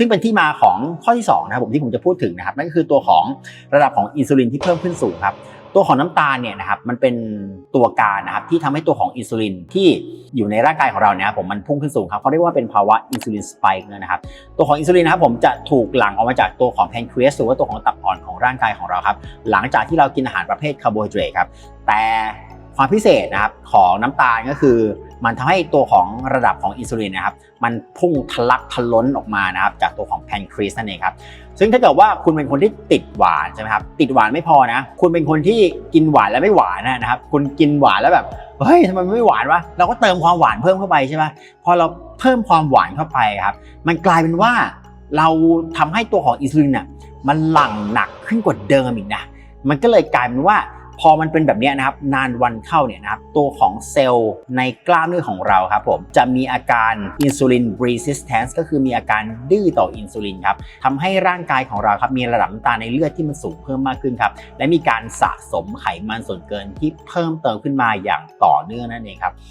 ซึ่งเป็นที่มาของข้อที่2นะครับผมที่ผมจะพูดถึงนะครับนั่นก็คือตัวของระดับของอินซูลินที่เพิ่มขึ้นสูงครับตัวของน้ำตาลเนี่ยนะครับมันเป็นตัวการนะครับที่ทำให้ตัวของอินซูลินที่อยู่ในร่างกายของเราเนี่ยผมมันพุ่งขึ้นสูงครับเขาเรียกว่าเป็นภาวะอินซูลินสไปายนะครับตัวของอินซูลินนะครับผมจะถูกหลั่งออกมาจากตัวของแพนครีสหรือว่าตัวของตับอ่อนของร่างกายของเราครับหลังจากที่เรากินอาหารประเภทคาร์โบไฮเดรตครับแต่ความพิเศษนะครับของน้ำตาลก็คือ มันทำให้ตัวของระดับของอินซูลินนะครับมันพุ่งทะลักทะล้นออกมานะครับจากตัวของแพนครีสนั่นเองครับซึ่งถ้าเกิดว่าคุณเป็นคนที่ติดหวานใช่ไหมครับติดหวานไม่พอนะ คุณเป็นคนที่กินหวานแล้วไม่หวานนะครับคุณกินหวานแล้วแบบเฮ้ยทำไมไม่หวานวะเราก็เติมความหวานเพิ่มเข้าไปใช่ไหมพอเราเพิ่มความหวานเข้าไปครับมันกลายเป็นว่าเราทำให้ตัวของอินซูลินอะมันหลั่งหนักขึ้นกว่าเดิมอีกนะมันก็เลยกลายเป็นว่า พอมันเป็นแบบนี้นะครับนานวันเข้าเนี่ยนะครับตัวของเซลล์ในกล้ามเนื้อของเราครับผมจะมีอาการอินซูลินรีสิสแตนซ์ก็คือมีอาการดื้อต่ออินซูลินครับทำให้ร่างกายของเราครับมีระดับน้ำตาลในเลือดที่มันสูงเพิ่มมากขึ้นครับและมีการสะสมไขมันส่วนเกินที่เพิ่มเติมขึ้นมาอย่างต่อเนื่องนั่นเองครับ